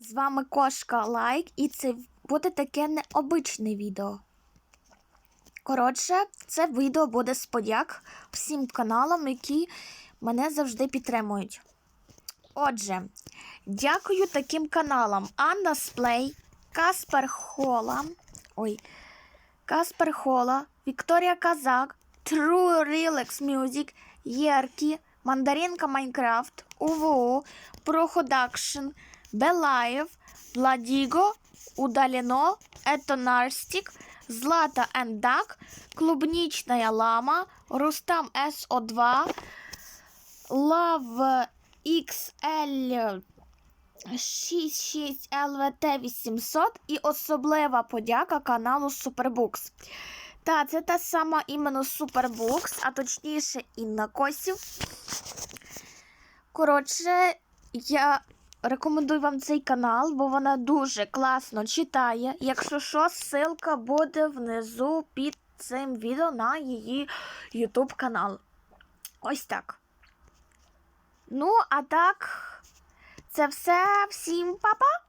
З вами Кошка Лайк, і це буде таке необичне відео. Коротше, це відео буде з подяк всім каналам, які мене завжди підтримують. Отже, дякую таким каналам: Анна Сплей, Каспер Хола, ой, Каспер Хола, Вікторія Казак, True Relax Music, Єркі, Мандаринка Майнкрафт, УВО, Проходакшн, Белаєв, Владіго, Удалено, Етонарстік, Злата Ендак, Клубнічна Лама, Рустам СО2, Лав XL 66 LVT 800 і особлива подяка каналу Superbooks. Та це та сама іменно Superbooks, а точніше Інна Косів. Коротше, я рекомендую вам цей канал, бо вона дуже класно читає. Якщо що, ссылка буде внизу під цим відео на її YouTube канал. Ось так. Ну, а так, це все. Всім па-па!